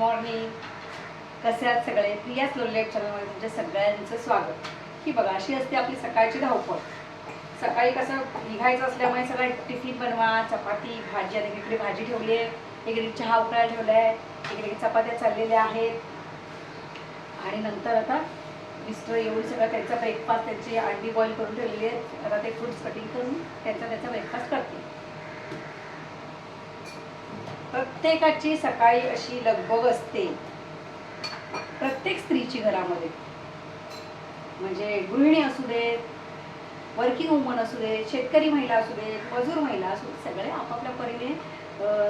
Morning कसे आहात सगळे? प्रिया सोल्लेट चॅनलमध्ये तुमच्या सगळ्यांचं स्वागत. ही बघा अशी असते आपली सकाळची धावपळ. सकाळी कसं निघायचं असल्यामुळे सगळं टिफिन बनवा चपाती भाजी. आणि इकडे भाजी ठेवली आहे. इकडे चहा उकळायला ठेवला आहे. इकडे चपात्या चाललेल्या आहेत. आणि नंतर आता मिस्टर येऊन सगळं त्यांचा ब्रेकफास्ट त्यांची अंडी बॉईल करून ठेवलेली आहेत. आता ते फ्रूट्स कटिंग करून त्यांचा त्याचा ब्रेकफास्ट करते प्रत्येकाची सकाळी अशी लगबग असते. प्रत्येक स्त्रीची घरामध्ये. म्हणजे गृहिणी असू देत वर्किंग वुमन असू दे शेतकरी महिला असू देत मजूर महिला असू देत सगळे आपापल्या परीने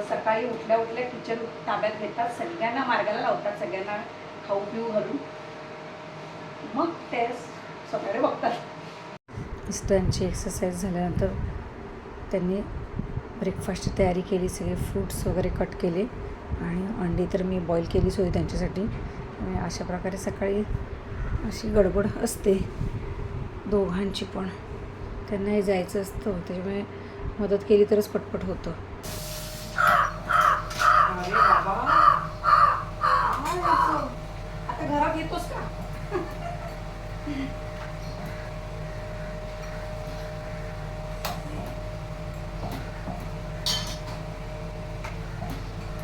सकाळी उठल्या उठल्या किचन ताब्यात घेतात सगळ्यांना मार्गाला लावतात सगळ्यांना खाऊ पिऊ घालून. मग ते स्वतःकडे बघतात. मिस्टरांची एक्सरसाइज झाल्यानंतर त्यांनी ब्रेकफास्टची तयारी केली सगळे फ्रूट्स वगैरे कट केले आणि अंडी तर मी बॉईल केलीच होती त्यांच्यासाठी. अशा प्रकारे सकाळी अशी गडबड असते. दोघांची पण. त्यांनाही जायचं असतं त्याच्यामुळे मदत केली तरच पटपट होतं. आता घरात येतोस का?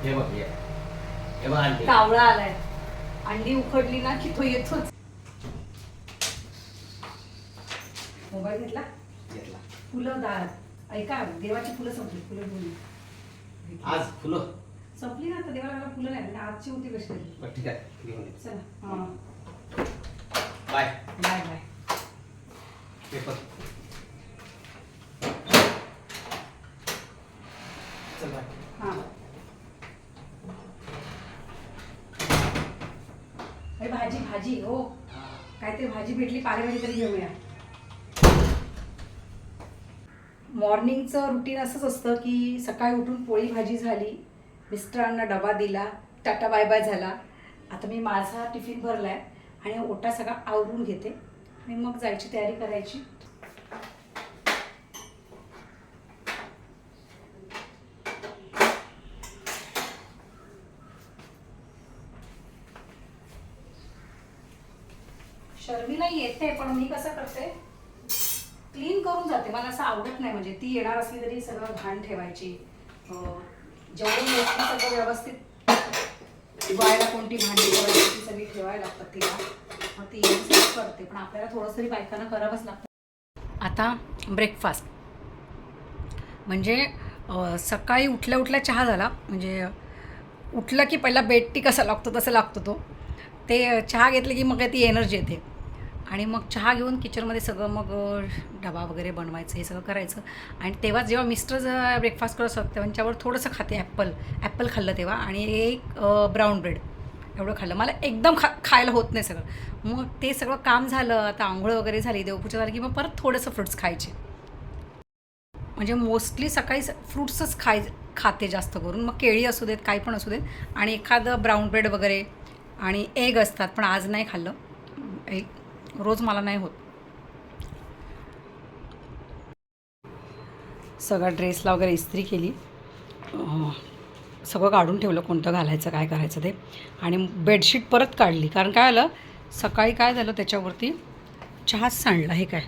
हे बघ हे. हे बघ आणखी. कावळा आलाय. अंडी उखडली ना की तो येतोच. मोबाईल घेतला? घेतला. फुलं दार ऐका देवाची फुलं संपली. फुलं घेऊन आज फुलं? संपली ना आता देवाला मला फुलं नाही. म्हणजे आजची होती कशी तरी. ठीक आहे. घेऊन ये. चला. हां. बाय. Bye bye. पेपर. चल बाय. हां अरे भाजी हो. काहीतरी भाजी भेटली पालेभाजी तरी घेऊया. मॉर्निंगचं रुटीन असंच असतं की सकाळी उठून पोळी भाजी झाली मिस्टरांना डबा दिला टाटा बाय बाय झाला. आता मी माझा टिफिन भरला आहे आणि ओटा सगळा आवरून घेते. आणि मग जायची तयारी करायची. शर्मीला येते पण मी कसं करते? क्लीन करून जाते. मला असं आवडत नाही. म्हणजे ती येणार असली तरी सगळं घाण ठेवायची. अं, जेवढं मोठी सगळं व्यवस्थित धुवायला कोणती भांडी ठेवायची ती सगळी ठेवायला लागतात तिला. मग ती येऊन करते. पण आपल्याला थोडंसं तरी बायकांना करावंच लागतं. आता ब्रेकफास्ट म्हणजे सकाळी उठल्या उठल्या चहा झाला. म्हणजे उठलं की पहिला बेड टी कसा लागतो तसं लागतो तो. ते चहा घेतलं की मग ती एनर्जी येते. आणि मग चहा घेऊन किचनमध्ये सगळं मग डबा वगैरे बनवायचं हे सगळं करायचं. आणि तेव्हा जेव्हा मिस्टर ब्रेकफास्ट करत असतात त्यांच्यावर थोडंसं खाते ॲप्पल ॲप्पल खाल्लं तेव्हा आणि एक ब्राऊन ब्रेड एवढं खाल्लं. मला एकदम खा खायला होत नाही सगळं. मग ते सगळं काम झालं. आता आंघोळ वगैरे झाली देवपूजा झाली की मग परत थोडंसं फ्रुट्स खायचे. म्हणजे मोस्टली सकाळी फ्रुट्सच खाय खाते जास्त करून. मग केळी असू देत काही पण असू देत. आणि एखादं ब्राऊन ब्रेड वगैरे आणि एग असतात पण आज नाही खाल्लं. एग रोज मला नाही होत. सगळा ड्रेसला वगैरे इस्त्री केली. सगळं काढून ठेवलं कोणतं घालायचं काय करायचं ते. आणि बेडशीट परत काढली. कारण काय आलं सकाळी काय झालं त्याच्यावरती चहाच सांडला हे काय.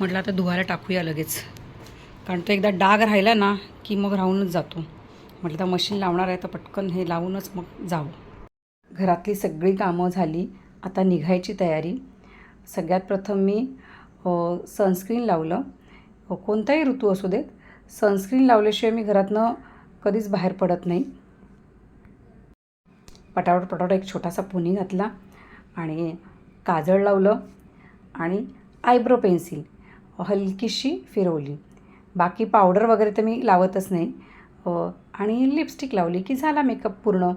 म्हटलं आता धुवायला टाकूया लगेच. कारण तो एकदा डाग राहिला ना की मग राहूनच जातो. म्हटलं तर मशीन लावणार आहे तर पटकन हे लावूनच मग जावं घरातली सगळी कामं झाली. आता निघायची तयारी. सगळ्यात प्रथम मी सनस्क्रीन लावलं. कोणताही ऋतू असू देत सनस्क्रीन लावल्याशिवाय मी घरातनं कधीच बाहेर पडत नाही. पटावट पटावट एक छोटासा पुनी घातला आणि काजळ लावलं आणि आयब्रो पेन्सिल हलकीशी फिरवली. बाकी पावडर वगैरे तर मी लावतच नाही. आणि लिपस्टिक लावली की झाला मेकअप पूर्ण.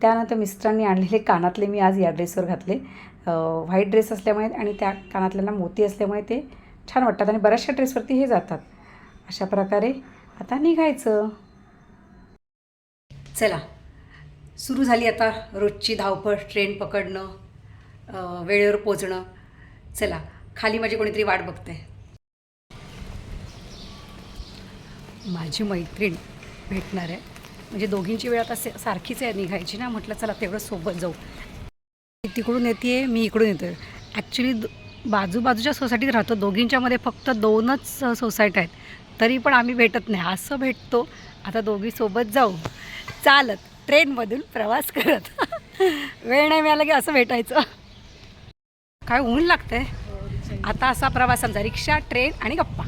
त्यानंतर मिस्टरांनी आणलेले कानातले मी आज या ड्रेसवर घातले. व्हाईट ड्रेस असल्यामुळे आणि त्या कानातल्यांना मोती असल्यामुळे ते छान वाटतात आणि बऱ्याचशा ड्रेसवरती हे जातात. अशा प्रकारे आता निघायचं. चला सुरू झाली आता रोजची धावपळ ट्रेन पकडणं वेळेवर पोचणं चला खाली माझी कोणीतरी वाट बघते माझी मैत्रीण भेटणार आहे. म्हणजे दोघींची वेळ आता से- सारखीच आहे निघायची ना म्हटलं चला तेवढं सोबत जाऊ. तिकडून येते मी इकडून येते ॲक्च्युली बाजूबाजूच्या सोसायटीत राहतो. दोघींच्यामध्ये फक्त दोनच सोसायट्या आहेत. तरी पण आम्ही भेटत नाही. असं भेटतो. आता दोघी सोबत जाऊ. चालत. ट्रेनमधून प्रवास करत. वेळ नाही मिळाला की असं भेटायचं. काय ऊन लागतंय? आता असा प्रवास आमचा. रिक्षा ट्रेन आणि गप्पा.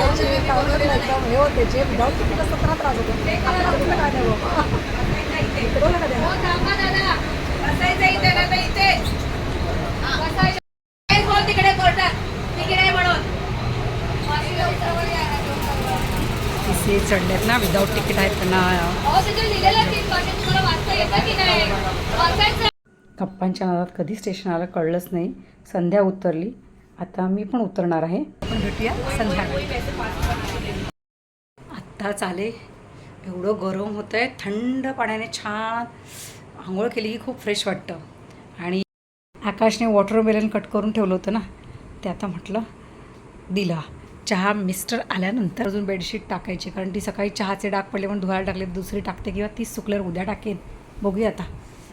हे होते जे विदाऊट तिकीट असतं त्यांना त्रास होतो. आपल्याला कुठलं काय चढलेत ना विदाऊट तिकीट आहेत त्यांना. गप्पांच्या नादात कधी स्टेशन आलं कळलंच नाही. संध्या उतरली. आता मी पण उतरणार आहे. आपण भेटूया संध्याकाळी. आत्ताच आले एवढं गरम होतं आहे थंड पाण्याने छान आंघोळ केली की खूप फ्रेश वाटतं. आणि आकाशने वॉटरमेलन कट करून ठेवलं होतं ना ते आता म्हटलं दिला. चहा मिस्टर आल्यानंतर अजून बेडशीट टाकायची कारण ती सकाळी चहाचे डाग पडले म्हणून धुवायला टाकले दुसरी टाकते किंवा ती सुकल्यावर उद्या टाकेन. बघूया आता.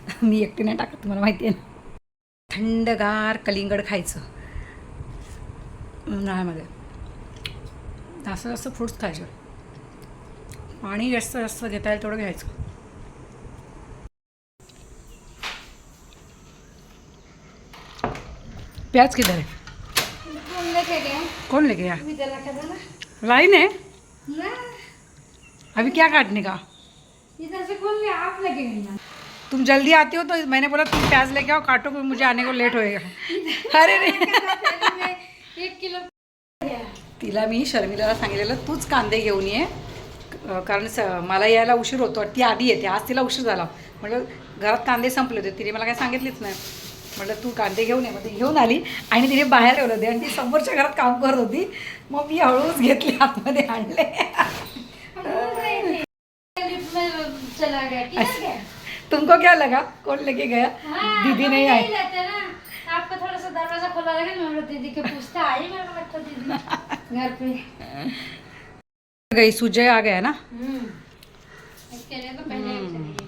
मी एकटी नाही टाकत तुम्हाला माहिती आहे ना. थंडगार कलिंगड खायचं. उन्हाळ्यामध्ये. जास्त जास्त फ्रुट्स खायचे. पाणी जास्त जास्त घेता येईल तेवढं घ्यायचं. प्याज किधर है कौन लेके गया लाइन है अभी क्या काटने का? इधर से खोल ले आप लगेंगे ना. तुम जल्दी आती हो तो मैंने बोला तुम प्याज लेके आओ काटो मुझे आने को लेट होएगा। अरे रे एक किलो तिला मी शर्मिलाला सांगितलेलं तूच कांदे घेऊन ये. कारण स मला यायला उशीर होतो. ती आधी येते. आज तिला उशीर झाला. म्हटलं घरात कांदे संपले होते. तिने मला काय सांगितलीच नाही. म्हटलं तू कांदे घेऊन ये. मग ती घेऊन आली आणि तिने बाहेर ठेवलं होते आणि ती समोरच्या घरात काम करत होती. मग मी हळूच घेतली आतमध्ये आणले. तुमको क्या लगा? कौन लेके गया? दीदी नहीं हैं ना. आपका थोड़ा सा दरवाजा खुला रहेगा मैं बोला दीदी के पूछता आई मेरा बच्चा दीदी घर पे। गई सुजय आ गया ना? हम्म। इसके लिए तो पहले ही चली गई।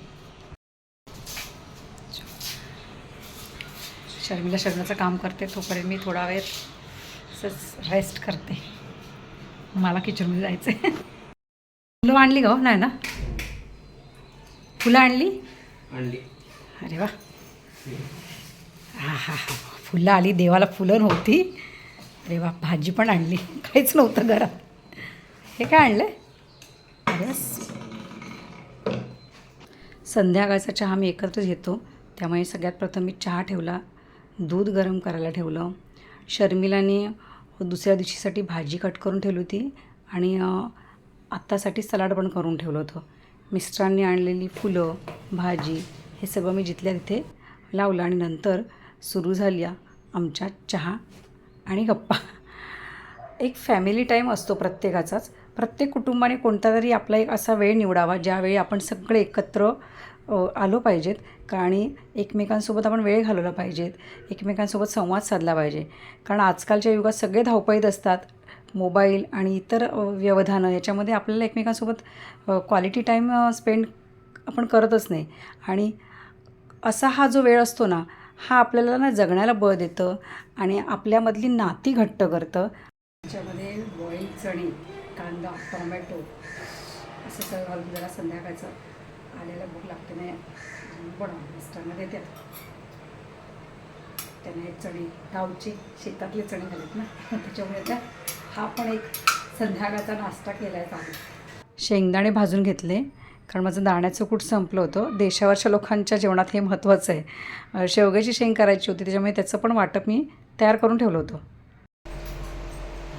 शर्मिला शर्माचं काम करते तोपर्यंत मी थोडा वेळ असंच रेस्ट करते. मला किचनमध्ये जायचं आहे फुलं आणली का हो नाही ना? फुलं आणली? आणली. अरे वा. हा हा फुलं आली देवाला फुलं नव्हती. अरे वा भाजी पण आणली. काहीच नव्हतं घरात. हे काय आणलं आहे संध्याकाळचा चहा मी एकत्रच घेतो. त्यामुळे सगळ्यात प्रथम मी चहा ठेवला दूध गरम करायला ठेवलं. शर्मिलाने दुसऱ्या दिवशीसाठी भाजी कट करून ठेवली होती आणि आत्तासाठी सलाड पण करून ठेवलं होतं. मिस्टरांनी आणलेली फुलं भाजी हे सगळं मी जिथल्या तिथे लावलं आणि नंतर सुरू झाल्या आमच्या चहा आणि गप्पा. एक फॅमिली टाईम असतो प्रत्येकाचाच. प्रत्येक कुटुंबाने कोणता तरी आपला एक असा वेळ निवडावा ज्यावेळी आपण सगळे एकत्र आलो पाहिजेत का आणि एकमेकांसोबत आपण वेळ घालवला पाहिजेत. एकमेकांसोबत संवाद साधला पाहिजे. कारण आजकालच्या युगात सगळे धावपळीत असतात. मोबाईल आणि इतर व्यवधानं याच्यामध्ये आपल्याला एकमेकांसोबत क्वालिटी टाईम स्पेंड आपण करतच नाही. आणि असा हा जो वेळ असतो ना हा आपल्याला ना जगण्याला बळ देतं आणि आपल्यामधली नाती घट्ट करतं. त्याच्यामध्ये बॉईल चणी कांदा टोमॅटो असं सगळं घालून जरा संध्याकाळचं आलेला भूक लागते नाही. बनव मिस्टरना देतात. त्यांना चणी गावची शेतातले चणे घालत ना. त्याच्यामुळे त्या हा पण एक संध्याकाळचा नाश्ता केला आहे चांगला शेंगदाणे भाजून घेतले. कारण माझं दाण्याचं कूट संपलं होतं. देशावरच्या लोकांच्या जेवणात हे महत्त्वाचं आहे. शेवग्याची शेंग करायची होती त्याच्यामुळे त्याचं पण वाटप मी तयार करून ठेवलं होतं.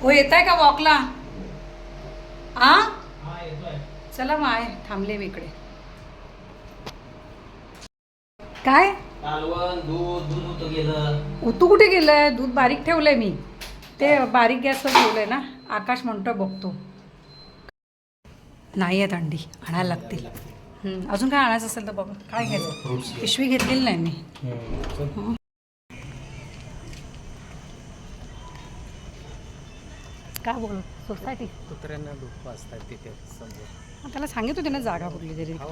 हो येत आहे का वॉकला? आ? चला मग आहे. थांबले मी इकडे. काय? कालवण दूध दूध होतं गेलं. तू कुठे गेलंय? दूध बारीक ठेवलंय मी. ते बारीक गॅसवर ठेवलंय ना. आकाश म्हणतोय बघतो. नाही आहेत अंडी आणायला लागतील. अजून काय आणायचं असेल तर बघ. काय घ्यायचं? पिशवी घेतलेली नाही मी. का बोल? सोसायटी. कुत्र्यांना पाजतात तिथे समोर. त्याला सांगित होते ना जागा कुठली तरी हा.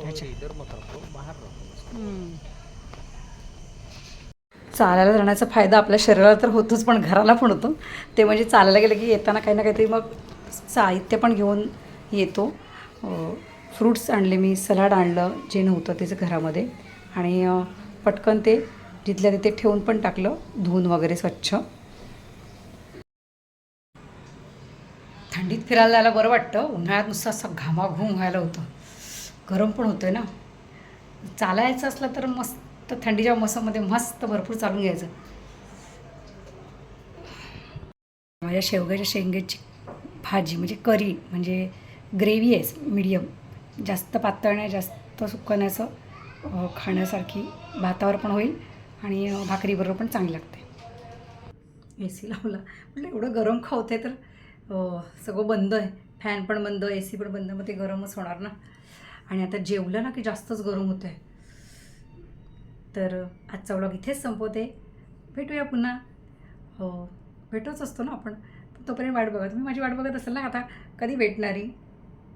चालायला जाण्याचा फायदा आपल्या शरीराला तर होतोच पण घराला पण होतो. ते म्हणजे चालायला गेलं की येताना काही ना काहीतरी मग साहित्य पण घेऊन येतो. फ्रूट्स आणले मी सलाड आणलं जे नव्हतं त्याचं घरामध्ये. आणि पटकन ते जिथल्या तिथे ठेवून पण टाकलं धुवून वगैरे स्वच्छ. थंडीत फिरायला जायला बरं वाटतं. उन्हाळ्यात नुसतं असं घामाघूम व्हायला होतं. गरम पण होतं ना. चालायचं असलं तर मस्त थंडीच्या मौसममध्ये मस्त भरपूर चालून घ्यायचं. माझ्या शेवग्याच्या शेंगेची भाजी म्हणजे करी म्हणजे ग्रेव्ही आहे मीडियम. जास्त पातळ नाही जास्त सुकण्याचं खाण्यासारखी भातावर पण होईल आणि भाकरीबरोबर पण चांगली लागते. ए सी लावला. म्हटलं एवढं गरम खावते तर सगळं बंद आहे. फॅन पण बंद ए सी पण बंद मग ते गरमच होणार ना. आणि आता जेवलं ना की जास्तच गरम होतं आहे तर आजचा व्लॉग इथेच संपवते. भेटूया पुन्हा. हो भेटूच असतो ना आपण. तोपर्यंत वाट बघा. तुम्ही माझी वाट बघत असाल ना आता कधी भेटणारी?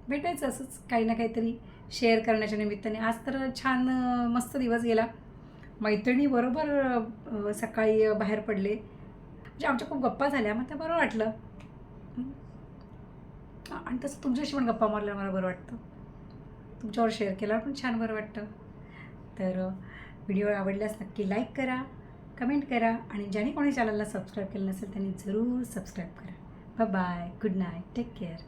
भेटायचं असंच काही ना काहीतरी शेअर करण्याच्या निमित्ताने. आज तर छान मस्त दिवस गेला. मैत्रिणीबरोबर सकाळी बाहेर पडले. म्हणजे आमच्या खूप गप्पा झाल्या मग त्या बरं वाटलं. आणि तसं तुमच्याशी पण गप्पा मारल्या मला बरं वाटतं. तुमच्यावर शेअर केल्यावर पण छान बरं वाटतं. तर व्हिडिओ आवडल्यास नक्की लाईक करा कमेंट करा आणि ज्याने कोणी चॅनलला सबस्क्राईब केलं नसेल त्यांनी जरूर सबस्क्राईब करा. Bye bye good night take care